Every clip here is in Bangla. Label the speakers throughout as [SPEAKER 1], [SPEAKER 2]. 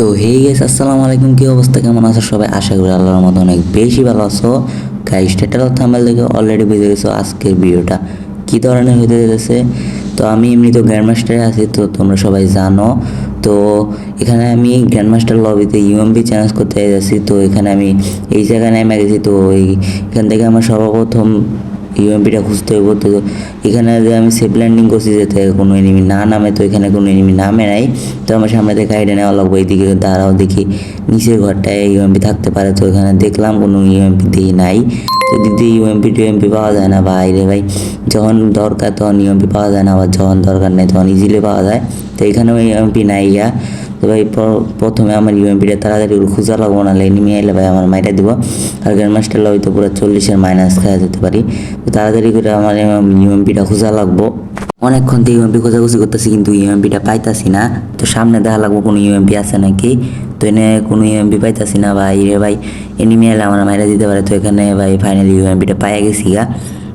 [SPEAKER 1] তো হে গেস আসসালামু আলাইকুম। কি অবস্থা? কেমন আছো সবাই? আশা করি আল্লাহর মতো অনেক বেশি ভালো আছো। গাইস টাইটেল অফ থাম্বনেল দেখে অলরেডি বুঝে গেছো আজকের ভিডিওটা কি ধরনের হতে যেতেছে তো আমি এমনি তো গ্র্যান্ডমাস্টারে আছি, তো তোমরা সবাই জানো। তো এখানে আমি গ্র্যান্ডমাস্টার লবিতে ইউএমপি চ্যালেঞ্জ করতে যাচ্ছি। তো এখানে আমি এই জায়গায় নেমে গেছি, তো এই এখান থেকে আমার সর্বপ্রথম ইউএমপিটা খুঁজতে হইব তো এখানে যে আমি সেফ ল্যান্ডিং করছি যাতে কোনো এনিমি না নামে, তো এখানে কোনো এনিমি নামে নাই, তো আমার সামনে থেকে হাইডে নেওয়া লাগবো, এইদিকে দাঁড়াও দেখি, নিচের ঘরটায় ইউএমপি থাকতে পারে, তো এখানে দেখলাম কোনো ইউএমপি দেখি নাই, তো দিদি ইউএমপি টিউএমপি পাওয়া যায় না, ভাই রে ভাই, যখন দরকার তখন ইউএমপি পাওয়া যায় না, আবার যখন দরকার নেই তখন ইজিলি পাওয়া যায়, তো এখানেও ইউএমপি নাই ইয়া তো ভাই প্রথমে আমার ইউএমপিটা তাড়াতাড়ি করে খুঁজা লাগবো না এনিমি এলে ভাই আমার মাইটা দিব। আর গ্র্যান্ড মাস্টার লবি তো পুরো চল্লিশের মাইনাস খাওয়া যেতে পারি। তো তাড়াতাড়ি করে আমার ইউএমপিটা খুঁজা লাগবো। অনেকক্ষণ থেকে ইউএমপি খোঁজাখুঁজি করতেছি, কিন্তু ইউএমপিটা পাইতাছি না। তো সামনে দেখা লাগবো কোনো ইউএমপি আছে নাকি? তো এনে কোনো ইউএমপি পাইতাছি না ভাই রে ভাই। এনিমি এলে আমার মাইরা দিতে পারে, তো এখানে ভাই ফাইনালি ইউএমপিটা পাইয়া গেছি গা।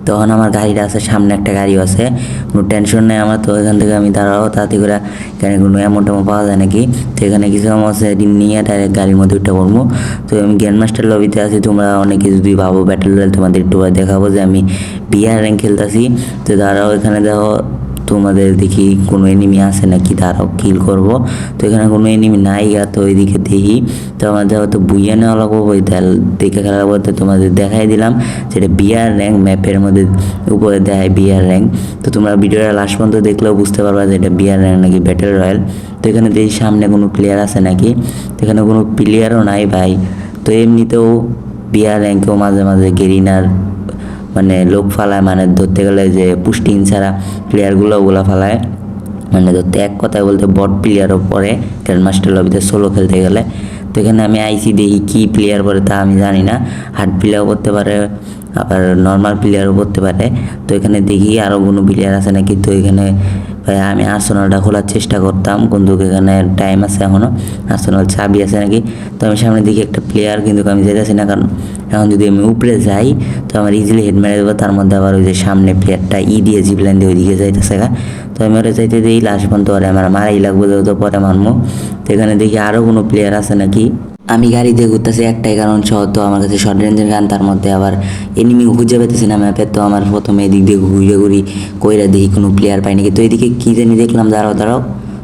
[SPEAKER 1] তখন আমার গাড়িটা আছে, সামনে একটা গাড়ি আছে। কোনো টেনশন নেই আমার, তো এখান থেকে আমি দাঁড়াবো তাতে করে এখানে কোনো অ্যামাউন্ট আমার পাওয়া যায় নাকি? তো এখানে কিছু আমার আছে নিয়ে ডাইরেক্ট গাড়ির মধ্যে উঠে পড়ব। তো আমি গ্র্যান্ড মাস্টার লবিতে আছি, তোমরা অনেকে যদি ভাবো ব্যাটেল তোমাদের একটু দেখাবো যে আমি বিয়ার র্যাঙ্ক খেলতেছি। তো দাঁড়াও এখানে দেখো তোমাদের দেখি কোনো এনিমি আছে নাকি? তারাও কিল করব। তো এখানে কোনো এনিমি নাই গা তো ওইদিকে দেখি তো আমাদের হয়তো বুইয়া নেওয়া লাগবো, ওই দেখে খেলা বলতে তোমাদের দেখাই দিলাম, যেটা বিয়ার র্যাঙ্ক ম্যাপের মধ্যে উপরে দেখায় বিয়ার র্যাঙ্ক তো তোমরা ভিডিওটা লাস্ট পর্যন্ত দেখলেও বুঝতে পারবা যে এটা বিয়ার র্যাঙ্ক নাকি ব্যাটেল রয়্যাল তো এখানে দেখি সামনে কোনো প্লেয়ার আছে নাকি? তো এখানে কোনো প্লেয়ারও নাই ভাই। তো এমনিতেও বিয়ার র্যাঙ্কেও মাঝে মাঝে গেরিনার মানে লোক ফালায় মানে ধরতে গেলে যে পুষ্টিং ছাড়া প্লেয়ারগুলো ওগুলো ফালায়। মানে ধরতে এক কথায় বলতে বট প্লেয়ারও পরে গ্র্যান্ড মাস্টার লবিতে সোলো খেলতে গেলে। তো এখানে আমি আইসি দেখি কী প্লেয়ার পরে তা আমি জানি না। হার্ড প্লেয়ারও করতে পারে আবার নর্মাল প্লেয়ারও পড়তে পারে। তো এখানে দেখি আরও কোনো প্লেয়ার আছে নাকি। তো এখানে ভাই আমি আর্সেনালটা খোলার চেষ্টা করতাম। কিন্তু এখানে টাইম আছে এখনও আর্সেনাল চাবি আছে নাকি? তো আমি সামনে দেখি একটা প্লেয়ার কিন্তু আমি যেতেছি না। কারণ এখন যদি আমি উপরে যাই, তো আমার ইজিলি হেড মেরে দেবো। তার মধ্যে আবার ওই যে সামনে প্লেয়ারটা ই দিয়ে জিপলাইন দিয়ে ওইদিকে যাইতেছে তো আমি ওরা যাইতে দিই লাস্ট পর্যন্ত ওরে আমার মারাই লাগবে তো পরে মারমো। তো এখানে দেখি আরও কোনো প্লেয়ার আছে নাকি? আমি গাড়ি দিয়ে ঘুরতেছি একটাই কারণ সহ তো আমার কাছে শর্ট রেঞ্জের গান, তার মধ্যে আবার এনিমি খুঁজে পেতেছি না ম্যাপে তো আমার প্রথমে এদিক দিয়ে ঘুরে ঘুরি, কইরা দেখি কোনো প্লেয়ার পাই নাকি। তো এদিকে কী জানি দেখলাম, দাঁড়াও দাঁড়াও।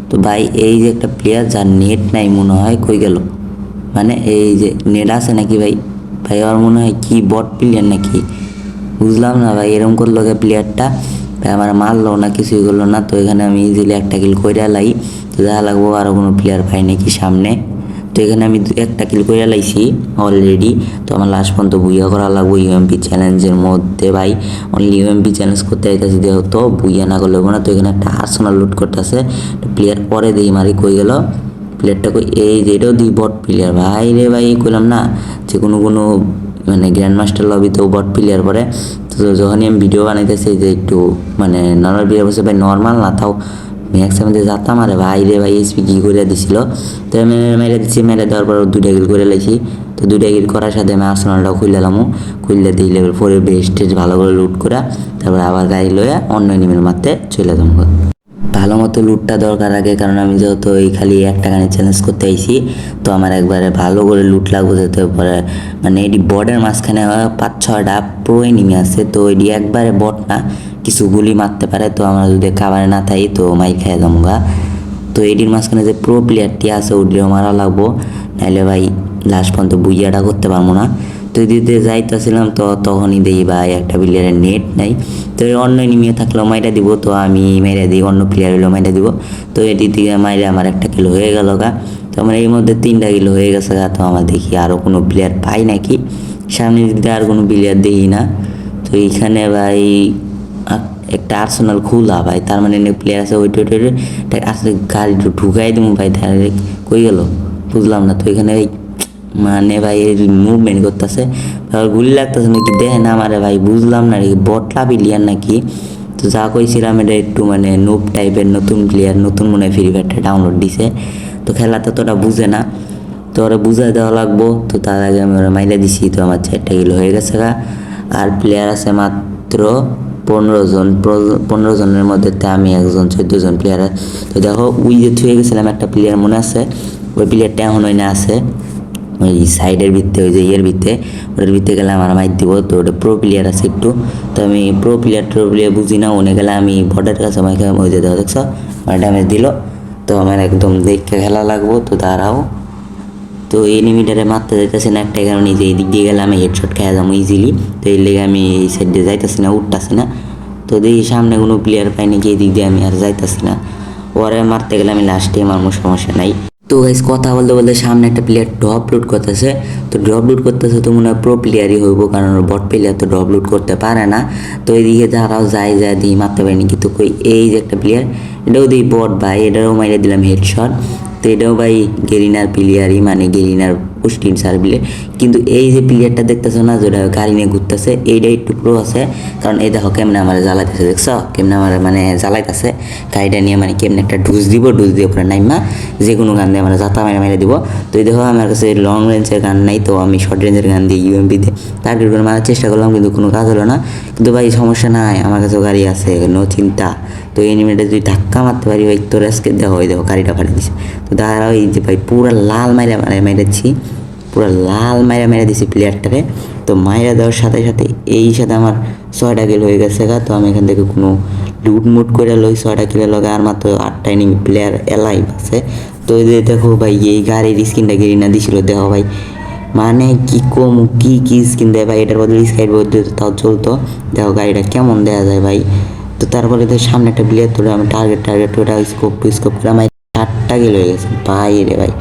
[SPEAKER 1] তো ভাই, এই যে একটা প্লেয়ার যার নেট নাই মনে হয়, কই গেল? মানে এই যে নেট আছে নাকি ভাই? ভাই, আমার মনে হয় কি বট প্লেয়ার নাকি? বুঝলাম না ভাই এরকম করল গে প্লেয়ারটা ভাই, আমার মারলো না, কিছুই করল না। তো এখানে আমি ইজিলি একটা কিল কইরা লাই। তো দেখা লাগবো আরও কোনো প্লেয়ার পাই নাকি সামনে। তো এখানে আমি একটা কিল করে লাইছি অলরেডি তো আমার লাস্ট পর্যন্ত বুইয়া করা লাগবো ইউএমপি চ্যালেঞ্জের মধ্যে, ভাই। অনলি ইউএমপি চ্যালেঞ্জ করতে আইতেছি যেহেতু বুইয়া না করলে না। তো এখানে একটা আর্সেনাল লুট করতেছে। প্লেয়ার পরে দেখি মারি কই গেল? প্লেয়ারটা কই, এই যে এটাও দিই বট প্লেয়ার ভাই রে ভাই কইলাম না যে কোনো কোনো মানে গ্র্যান্ড মাস্টার লবিতেও বট প্লেয়ার পরে। তো যখনই আমি ভিডিও বানাইতেছি যে একটু মানে নর্মাল প্লেয়ার বসে ভাই নর্মাল না তাও ম্যাক্স আমি যাতাম আরে ভাই রে ভাই এসপি কী করে দিছিল? তো আমি মেরে দিচ্ছি মেরে দেওয়ার পর দুইটা গিল করে লাইছি। তো দুইটা গিল করার সাথে আমি আর্সেনালটাও খুললামও খুললে দিই লেভেল ফোরে বেস্টেজ ভালো করে লুট করা তারপর আবার গাড়ি লয়ে অন্য এনিমের মারতে চলে যাব ভালো মতো লুটটা দরকার আগে, কারণ আমি যেহেতু এই খালি একটা গানে চ্যালেঞ্জ করতে আইছি, তো আমার একবারে ভালো করে লুট লাগবে যেতে পরে মানে এটি বর্ডের মাঝখানে পাঁচ ছয়টা প্রো এনিমি আছে, তো এটি একবারে বট না। কিছু গুলি মারতে পারে, তো আমরা যদি খাবারে না থাকি তো মাই খেয়ে যাব গা তো এটির মাঝখানে যে প্রো প্লেয়ারটি আছে, ওটিও মারা লাগবো। নাহলে ভাই লাস্ট পর্যন্ত বুইয়াটা করতে পারব না। তো দিতে যাইতেছিলাম, তো তখনই দেখি ভাই একটা প্লেয়ারের নেট নাই। তো অন্য নিমিয়ে থাকলেও মাইরা দিব, তো আমি মেরে দিই, অন্য প্লেয়ার হলেও মাইরা দিব। তো এটি থেকে মাইরে আমার একটা কিলো হয়ে গেল গা। তো আমার এই মধ্যে তিনটা কিলো হয়ে গেছে গা, তো আমার দেখি আরও কোনো প্লেয়ার পাই নাকি? সামনে দিকে আর কোনো প্লেয়ার দেখি না, তো এইখানে ভাই একটা আর্সেনাল খোলা ভাই, তার মানে প্লেয়ার আছে ওইটা ওইটা আসলে গাড়ি ঢুকাই দেবো ভাই ডাইরেক্ট কই গেল? বুঝলাম না, তো এখানে এই মানে ভাই এর মুভমেন্ট করতেছে গুলি লাগতেছে নাকি দেখে না আমারে ভাই, বুঝলাম না রে, বটলা বিলিয়ান নাকি? তো যা কইছিলাম এটা একটু মানে নুব টাইপের নতুন প্লেয়ার নতুন মনে হয় ফ্রি ফায়ারটা ডাউনলোড দিছে। তো খেলাতে তো ওটা বুঝে না, তো ওরা বুঝাই দেওয়া লাগবো, তো তার আগে আমি ওরা মাইলে দিছি, তো আমার চারটা কিলো হয়ে গেছে গা। আর প্লেয়ার আছে মাত্র পনেরো জন, পনেরো জনের মধ্যে আমি একজন, চোদ্দ জন প্লেয়ার তো দেখো উই যে থুয়ে গেছিলাম একটা প্লেয়ার মনে আছে? ওই প্লেয়ারটা এখন ওই না আছে। ওই সাইডের ভিত্তে, ওই যে ইয়ের ভিত্তে। ওটার ভিত্তে গেলে আমার মাইক দিব, তো ওটা প্রো প্লেয়ার আছে একটু। তো আমি প্রো প্লেয়ার প্রো প্লেয়ার বুঝি না, ওনে গেলে আমি বর্ডার কাছে আমাকে ওই যে দেখো দেখছ? আমার ড্যামেজ দিল। তো আমার একদম দেখে খেলা লাগবো, তো দাঁড়াও। তো এনিমিটারে মারতে যাইতেছি না একটা কারণে যে এদিক দিয়ে গেলে আমি হেডশট খেয়ে যাব ইজিলি তো এই লেগে আমি এই সাইড দিয়ে যাইতেছি না, উঠতেছি না। তো দেখি সামনে কোনো প্লেয়ার পাই নাকি এদিক দিয়ে আমি আর যাইতেছি না। ওরে মারতে গেলে আমি লাস্টে মারবো, সমস্যা নাই। তো গাইস কথা বলতে বলতে সামনে একটা প্লেয়ার ড্রপ লুট করতেছে। তো ড্রপ লুট করতেছে তো মনে হয় প্রো প্লেয়ারই হইব, কারণ বট প্লেয়ার তো ড্রপ লুট করতে পারে না। তো এইদিকে যারাও যায় যায় দিয়ে মারতে পারেনি কিন্তু এই যে একটা প্লেয়ার এটাও দিই বট ভাই, এটারও মাইরে দিলাম হেডশট তো এটাও ভাই গেরিনার প্লেয়ারই মানে গেরিনার পুষ্টিন সার্ভিলে কিন্তু এই যে প্লেয়ারটা দেখতেছো না যেটা গাড়ি নিয়ে ঘুরতেছে এইটা একটু প্রো আছে। কারণ এই দেখো কেমনে আমার জ্বালাইতেছে, দেখছ? কেমনে আমার মানে জ্বালাইতেছে। গাড়িটা নিয়ে মানে কেমনে একটা ডুজ দিব, ডুজ দিয়ে পরে নাইমা যে কোনো গান দিয়ে মানে যাতা মেরে মেরে দিব। তো এই দেখো আমার কাছে লং রেঞ্জের গান নাই, তো আমি শর্ট রেঞ্জের গান দিয়ে ইউএমপি দিয়ে টার্গেট করে মারার চেষ্টা করলাম, কিন্তু কোনো কাজ হলো না। কিন্তু ভাই, সমস্যা নাই, আমার কাছেও গাড়ি আছে নো চিন্তা। তো এনিমেটে যদি ধাক্কা মারতে পারি, ভাই, তোর আজকে দেখো ওই দেখো, গাড়িটা ফাটে দিছে। তো দাঁড়াও, এই যে ভাই, পুরো লাল মাইরা মানে মেরেছি পুরো লাল মাইরা মেরে দিছি প্লেয়ারটারে তো মাইরা দেওয়ার সাথে সাথে এই সাথে আমার ছয়টা কিল হয়ে গেছে গা। তো আমি এখান থেকে কোনো লুট মুট করে লই ছয়টা কিলের লগে আর মাত্র আটটা এনিমি প্লেয়ার এলাইভ আছে। তো দেখো ভাই, এই গাড়ির স্কিনটা গেরিনা দিছিল। দেখো ভাই মানে কি কম, কি কি স্কিন দেয় ভাই? এটার বদলে স্কাইড বদলে তাও চলতো। দেখো গাড়িটা কেমন দেয়া যায় ভাই। তো তারপরে তো সামনে একটা প্লেয়ার তোরা আমি টার্গেট টার্গেট ওটা স্কোপ স্কোপ করে আমার ষাটটা গিল হয়ে গেছে। ভাই রে ভাই।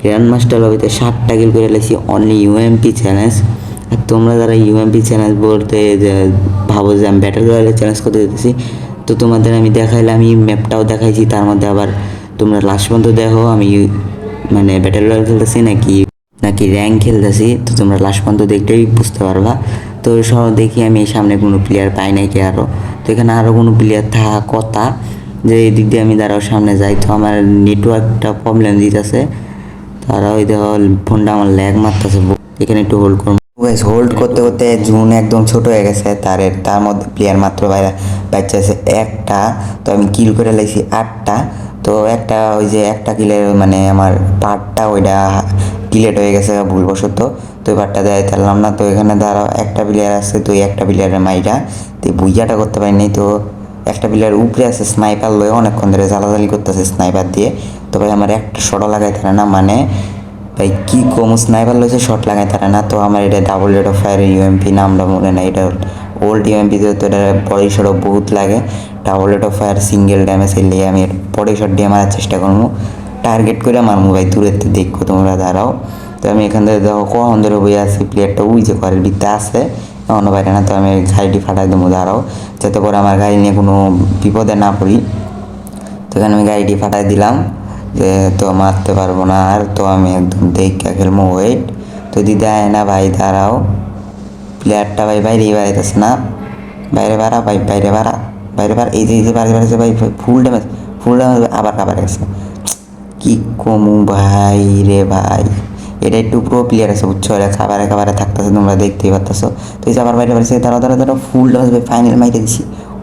[SPEAKER 1] গ্র্যান্ড মাস্টার লবিতে ষাটটা গিল করে লেছি অনলি ইউএমপি চ্যালেঞ্জ আর তোমরা যারা ইউএমপি চ্যালেঞ্জ বলতে ভাবো যে আমি ব্যাটেল রয়্যালের চ্যালেঞ্জ করতে যেতেছি, তো তোমাদের আমি দেখাইলাম আমি ম্যাপটাও দেখাইছি, তার মধ্যে আবার তোমরা লাস্ট পর্যন্ত দেখো, আমি মানে ব্যাটেল রয়্যাল খেলতেছি নাকি নাকি র্যাঙ্ক খেলতেছি, তো তোমরা লাস্ট পর্যন্ত দেখলেই বুঝতে পারবা। তো সব দেখি আমি সামনে কোনো প্লেয়ার পাই নাই কি আরও তো এখানে আরও কোনো প্লেয়ার থাকা কথা, যে এই দিক দিয়ে আমি দাঁড়াও সামনে যাই, তো আমার নেটওয়ার্কটা প্রবলেম দিতেছে। তারা ওই দেখো ফোনটা আমার ল্যাগ মারতেছে এখানে একটু হোল্ড করব হোল্ড করতে করতে জুন একদম ছোট হয়ে গেছে, তার তার মধ্যে প্লেয়ার মাত্র বাইরে বাচ্চা আছে একটা, তো আমি কিল করে লাগছি আটটা। তো একটা ওই যে একটা কিলের মানে আমার পার্টটা ওইটা ডিলেট হয়ে গেছে, ভুলবশত। তো পার্টটা দেয় পারলাম না, তো এখানে দাঁড়াও, একটা প্লেয়ার আছে তো একটা প্লেয়ারের মাইটা তো এই বুইয়াটা করতে পারিনি, তো একটা প্লেয়ার উপরে আছে স্নাইপার লয়ে অনেকক্ষণ ধরে জ্বালাজালি করতেছে স্নাইপার দিয়ে। তো ভাই আমার একটা শটও লাগাই থাকে না মানে ভাই কি কম স্নাইপার লইছে শট লাগাই তারা না, তো আমার এটা double rate of fire UMP নামটা মনে নাই, এটা ওল্ড ইউএমপিতে তো এটা বডি শটও বহুত লাগে double rate of fire single damage এলে আমি বডি শট দিয়ে মারার চেষ্টা করব। টার্গেট করে মারবো ভাই, দূরের থেকে দেখো তোমরা, দাঁড়াও। তো আমি এখান থেকে দেখো কখন ধরে বই আছি প্লেয়ারটা ওই যে ঘরের ভিতরে আছে। এখনও বাইরে না, তো আমি গাড়িটি ফাটাই দেবো, দাঁড়াও। যাতে করে আমার গাড়ি নিয়ে কোনো বিপদে না পড়ি। তো এখানে আমি গাড়িটি ফাটাই দিলাম, যে তো মারতে পারব না আর, তো আমি একদম দেখা খেলব ওয়েট তো দিদি আয় না ভাই, দাঁড়াও। প্লেয়ারটা ভাই বাইরেই বাড়াইতেছে না। বাইরে বাড়া, ভাই, বাইরে বাড়া। বাইরে বাড়া, এই যে এই যে, বাইরে বাড়াইছে ভাই ফুল ড্যামেজ ফুল ড্যামেজ আবার কাবার গেছে কি কমু ভাই রে ভাই। এটা একটু পুরো প্লেয়ার আছে, বুঝছ? এটা খাবারে খাবারে থাকতেছে, তোমরা দেখতেই পারতেছো। তো এই যে বাইরে বাড়ি তারা তারা তারা ফুল ভাই ফাইনাল মাইরে দিছি।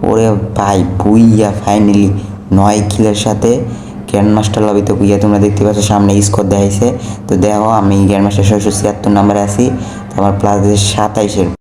[SPEAKER 1] ওরে ভাই, বুইয়া ফাইনালি নয় কিলের সাথে গ্র্যান্ড মাস্টার লবিতে বুইয়া তোমরা দেখতে পাচ্ছ, সামনে স্কোর দেখাইছে। তো দেখো, আমি গ্র্যান্ড মাস্টার ছয়শো ছিয়াত্তর নাম্বারে আছি। আমার প্লাস সাতাইশের